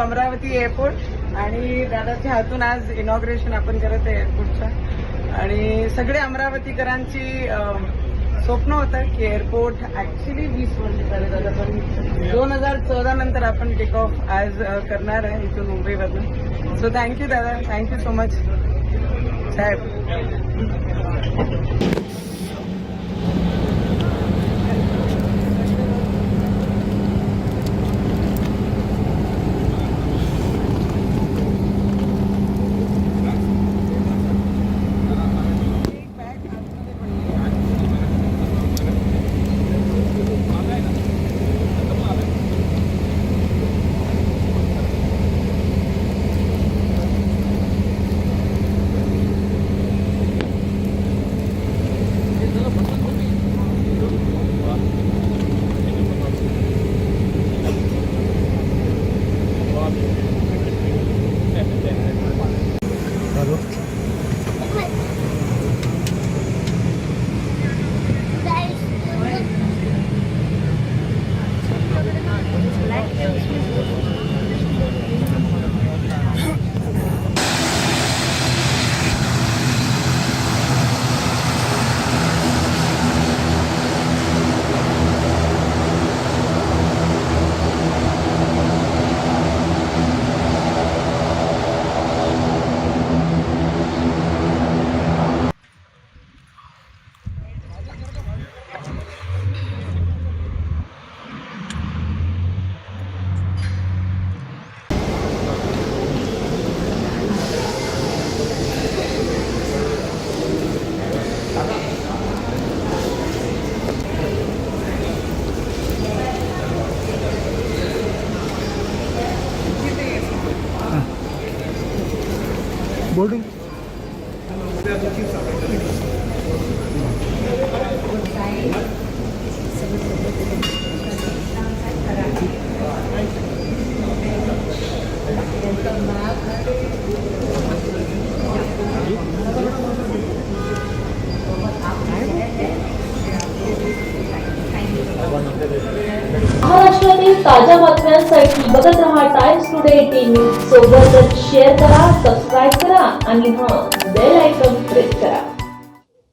Amravati airport आणि दादाच्या हातून आज इनॉग्रेशन आपण करत आहे एअरपोर्टचं आणि सगळे अमरावतीकरांची स्वप्न होतं की एअरपोर्ट ऍक्च्युली वीस वर्ष झाले दादा पण दोन हजार चौदा नंतर आपण टेक ऑफ आज करणार आहे इथून मुंबईमधून सो थँक्यू दादा थँक्यू सो मच साहेब. बोर्डिंग महाराष्ट्रातील ताज्या बातम्यांसाठी बघत रहा टाइम्स टुडे टीव्ही सोबतच शेअर करा सबस्क्राईब करा आणि हां बेल आयकॉन प्रेस करा.